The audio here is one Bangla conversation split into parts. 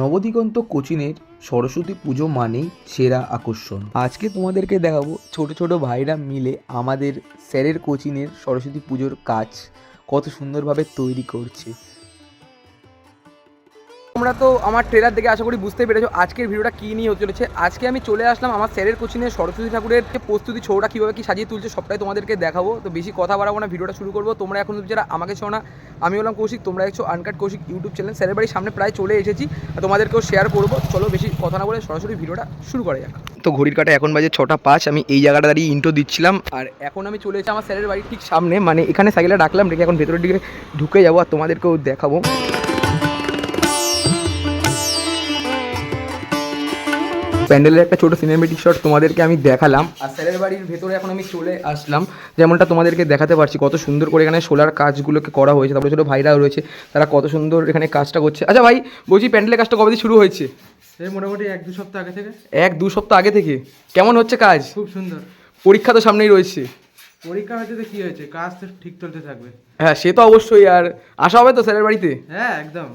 নবদিগন্ত কোচিনের সরস্বতী পুজো মানেই সেরা আকর্ষণ। আজকে তোমাদেরকে দেখাবো ছোট ছোট ভাইরা মিলে আমাদের স্যারের কোচিনের সরস্বতী পুজোর কাজ কত সুন্দরভাবে তৈরি করছে। তোমরা তো আমার ট্রেলার দেখে আশা করি বুঝতে পেরেছ আজকের ভিডিওটা কী নিয়ে হতে চলেছে। আজকে আমি চলে আসলাম আমার স্যারের কোচিনের সরস্বতী ঠাকুরের প্রস্তুতি ছৌটা কীভাবে কি সাজিয়ে তুলছে সবটাই তোমাদেরকে দেখাবো। তো বেশি কথা বাড়াবো না ভিডিওটা শুরু করব। তোমরা এখন যারা আমাকে শোনা আমি হলাম কৌশিক তোমরা দেখছ আনকাট কৌশিক ইউটিউব চ্যানেল স্যারের বাড়ির সামনে প্রায় চলে এসেছি তোমাদেরকেও শেয়ার করব। চলো বেশি কথা না বলে সরাসরি ভিডিওটা শুরু করা যাক। তো ঘড়ির কাটা এখন বাজে ছটা পাঁচ আমি এই জায়গাটা দাঁড়িয়ে ইন্টো দিচ্ছিলাম। আর এখন আমি চলে এসেছি আমার স্যারের বাড়ির ঠিক সামনে মানে এখানে সাইকেলটা ডাকলাম রেখে এখন ভেতরের দিকে ঢুকে যাব আর তোমাদেরকেও দেখাবো। প্যান্ডেলের একটা ছোট সিনেমেটিক শট তোমাদেরকে আমি দেখালাম। আর স্যারের বাড়ির ভেতরে এখন আমি চলে আসলাম। যেমনটা তোমাদেরকে দেখাতে পারছি কত সুন্দর করে এখানে সোলার কাজগুলোকে করা হয়েছে তারপরে ছোটো ভাইরাও রয়েছে তারা কত সুন্দর এখানে কাজটা করছে। আচ্ছা ভাই বলছি প্যান্ডেলের কাজটা কবে শুরু হয়েছে? মোটামুটি এক দু সপ্তাহ আগে থেকে। এক দু সপ্তাহ আগে থেকে? কেমন হচ্ছে কাজ? খুব সুন্দর। পরীক্ষা তো সামনেই রয়েছে। পরীক্ষা হয়েছে তো কি হয়েছে? কাজ তো ঠিক চলতে থাকবে। হ্যাঁ সে তো অবশ্যই আর আসা হবে তো স্যারের বাড়িতে? হ্যাঁ একদম।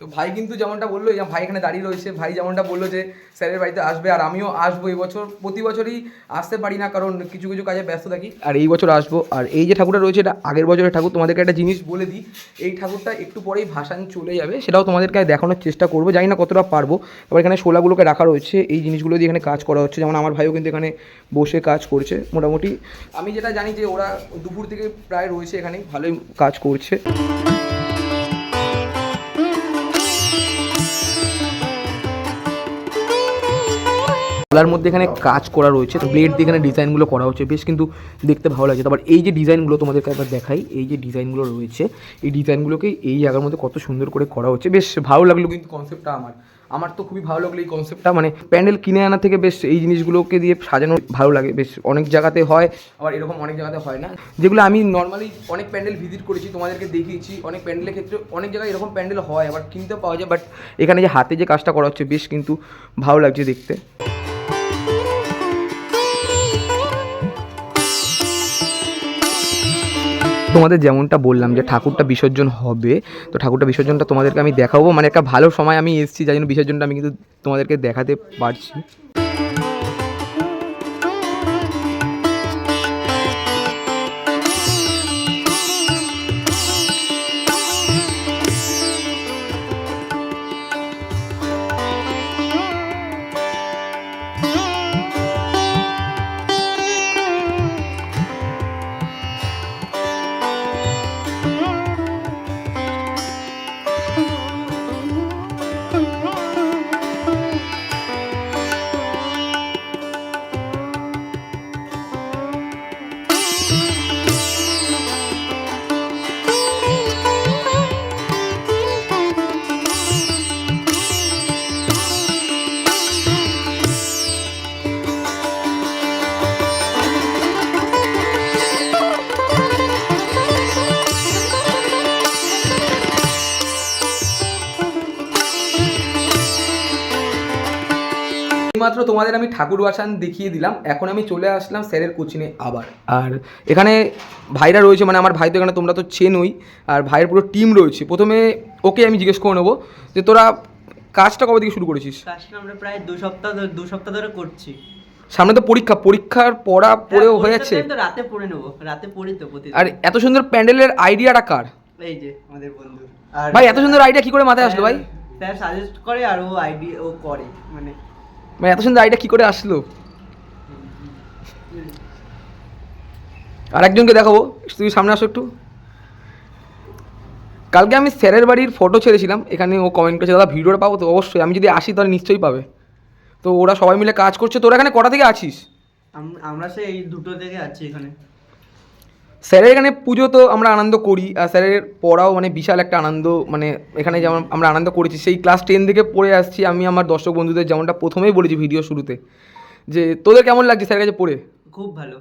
তো ভাই কিন্তু যেমনটা বলল ভাই এখানে দাঁড়িয়ে রয়েছে, ভাই যেমনটা বলল যে স্যারের বাড়িতে আসবে আর আমিও আসব এই বছর। প্রতি বছরই আসতে পারি না, কারণ কিছু কিছু কাজে ব্যস্ত থাকি। আর এই বছর আসব। আর এই যে ঠাকুরটা রয়েছে, এটা আগের বছরের ঠাকুর, তোমাদেরকে একটা জিনিস বলে দিই, এই ঠাকুরটা একটু পরেই ভাসান চলে যাবে, সেটাও তোমাদেরকে দেখানোর চেষ্টা করব। জানি না কতটা পারব তারপর এখানে শোলাগুলোকে রাখা রয়েছে, এই জিনিসগুলো দিয়ে এখানে কাজ করা হচ্ছে। যেমন আমার ভাইও কিন্তু এখানে বসে কাজ করছে, মোটামুটি। আমি যেটা জানি যে ওরা দুপুর থেকে প্রায় রয়েছে এখানে, ভালোই কাজ করছে। কলার মধ্যে এখানে কাজ করা রয়েছে ব্লেড দিয়ে এখানে ডিজাইনগুলো করা হচ্ছে, বেশ কিন্তু দেখতে ভালো লাগছে। তারপর এই যে ডিজাইনগুলো তোমাদেরকে একবার দেখাই, এই যে ডিজাইনগুলো রয়েছে, এই ডিজাইনগুলোকে এই জায়গার মধ্যে কত সুন্দর করে করা হচ্ছে, বেশ ভালো লাগল কিন্তু কনসেপ্টটা আমার। আমার তো খুবই ভালো লাগল এই কনসেপ্টটা মানে প্যান্ডেল কিনে আনা থেকে বেশ এই জিনিসগুলোকে দিয়ে সাজানো ভালো লাগে, বেশ অনেক জায়গাতে হয়, আবার এরকম অনেক জায়গাতে হয় না। যেগুলো আমি নর্মালি অনেক প্যান্ডেল ভিজিট করেছি, তোমাদেরকে দেখিয়েছি, অনেক প্যান্ডেলের ক্ষেত্রে অনেক জায়গায় এরকম প্যান্ডেল হয়, আবার কিনতে পাওয়া যায় বাট এখানে যে হাতে যে কাজটা করা হচ্ছে, বেশ কিন্তু ভালো লাগছে দেখতে। তোমাদের যেমনটা বললাম যে ঠাকুরটা বিসর্জন হবে, তো ঠাকুরটা বিসর্জনটা তোমাদেরকে আমি দেখাবো। মানে একটা ভালো সময় আমি এসেছি, যাই জন্য বিসর্জনটা আমি কিন্তু তোমাদেরকে দেখাতে পারছি। মাত্র তোমাদের আমি ঠাকুর বাসান দেখিয়ে দিলাম এখন আমি চলে আসলাম স্যারের কোচিনে আবার। আর এখানে ভাইরা রয়েছে মানে আমার ভাই তো এখানে তোমরা তো চেনই আর ভাইয়ের পুরো টিম রয়েছে। প্রথমে ওকে আমি জিজ্ঞেস করে নেব যে তোরা কাজটা কবে থেকে শুরু করেছিস? কাজটা আমরা প্রায় দু সপ্তাহ ধরে দু সপ্তাহ ধরে করছি। সামনে তো পরীক্ষা পরীক্ষার পড়া পড়েও হ্যাঁ, হয়েছে। পরীক্ষার time তো রাতে পড়ে নেব রাতে পড়ি তো প্রতিদিন। আর এত সুন্দর প্যান্ডেলের আইডিয়াটা কার? এই যে আমাদের বন্ধু। আর ভাই এত সুন্দর আইডিয়া কি করে মাথায় আসলো ভাই? স্যার সাজেস্ট করে আর ও আইডি ও করে মানে মানে এত সুন্দর আইডিয়া কি করে আসলো? আর একজনকে দেখাবো, তুমি সামনে আসো একটু। কালকে আমি স্যারের বাড়ির ফটো ছেড়েছিলাম, এখানে ও কমেন্ট করেছে, দাদা ভিডিওটা পাবো তো? অবশ্যই, আমি যদি আসি তাহলে নিশ্চয়ই পাবে। তো ওরা সবাই মিলে কাজ করছে, তোরা এখানে কটা থেকে আছিস? আম- আমরা সেই দুটো থেকে আছি এখানে। স্যারের এখানে পুজো তো আমরা আনন্দ করি আর স্যারের পড়াও মানে বিশাল একটা আনন্দ মানে এখানে যেমন আমরা আনন্দ করেছি সেই ক্লাস টেন থেকে পড়ে আসছি আমি আমার দর্শক বন্ধুদের যেমনটা প্রথমেই বলেছি ভিডিও শুরুতে যে তোদের কেমন লাগছে স্যারের কাছে পড়ে? খুব ভালো।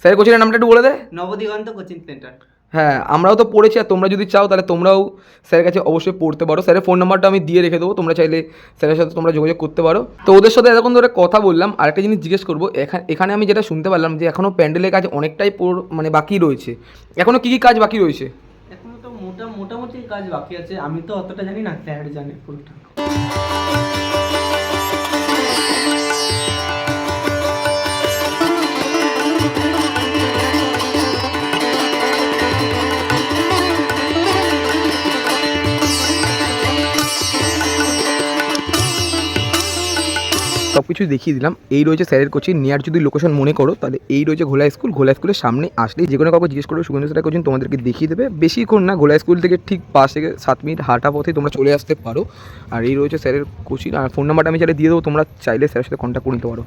স্যারের কোচিংয়ের নামটা একটু বলে দেয় নবদিগন্ত কোচিং সেন্টার। হ্যাঁ আমরাও তো পড়েছি আর তোমরা যদি চাও তাহলে তোমরাও স্যারের কাছে অবশ্যই পড়তে পারো। স্যারের ফোন নাম্বারটা আমি দিয়ে রেখে দেবো, তোমরা চাইলে স্যারের সাথে তোমরা যোগাযোগ করতে পারো। তো ওদের সাথে এতক্ষণ ধরে কথা বললাম, আরেকটা জিনিস জিজ্ঞেস করব এখানে আমি যেটা শুনতে পারলাম যে এখনও প্যান্ডেলের কাজ অনেকটাই মানে বাকি রয়েছে। এখনও কী কী কাজ বাকি রয়েছে? এখনও তো মোটা মোটামুটি কাজ বাকি আছে, আমি তো অতটা জানি না, স্যার জানে পুরোটা। সব কিছু দেখিয়ে দিলাম। এই রয়েছে স্যারের কোচিং। নেওয়ার যদি লোকেশন মনে করো, তাহলে এই রয়েছে ঘোলা স্কুল। ঘোলা স্কুলের সামনে আসলে যে কোনো কাউকে জিজ্ঞেস করবে, সুগন্ধ স্যারের কোচিং তোমাদেরকে দেখিয়ে দেবে। বেশিক্ষণ না, ঘোলা স্কুল থেকে ঠিক পাশ থেকে সাত মিনিট হাঁটা পথে তোমরা চলে আসতে পারো। আর এই রয়েছে স্যারের কোচিং। আর ফোন নাম্বারটা আমি চাইলে দিয়ে দেবো, তোমরা চাইলে স্যারের সাথে কন্ট্যাক্ট করে নিতে পারো।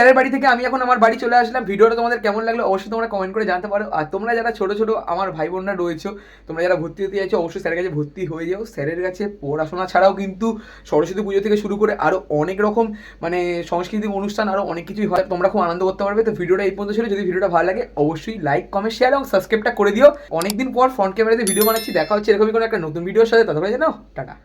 স্যারের বাড়ি থেকে আমি এখন আমার বাড়ি চলে আসলাম। ভিডিওটা তোমাদের কেমন লাগল অবশ্যই তোমরা কমেন্ট করে জানতে পারো। আর তোমরা যারা ছোট ছোট আমার ভাই বোনরা রয়েছো, তোমরা যারা ভর্তি হতে চাইছো অবশ্যই স্যারের কাছে ভর্তি হয়ে যাও। স্যারের কাছে পড়াশোনা ছাড়াও কিন্তু সরস্বতী পুজো থেকে শুরু করে আরও অনেক রকম মানে সাংস্কৃতিক অনুষ্ঠান আরও অনেক কিছুই হয়। তোমরা খুব আনন্দ করতে পারবে। তো ভিডিওটা এই পর্যন্ত ছিল। যদি ভিডিওটা ভালো লাগে, অবশ্যই লাইক কমেন্ট শেয়ার এবং সাবস্ক্রাইবটা করে দিও। অনেকদিন পর ফ্রন্ট ক্যামেরাতে ভিডিও বানাচ্ছি। দেখা হচ্ছে এরকমই কোনো একটা নতুন ভিডিওর সাথে। ততক্ষণ জানো টাটা।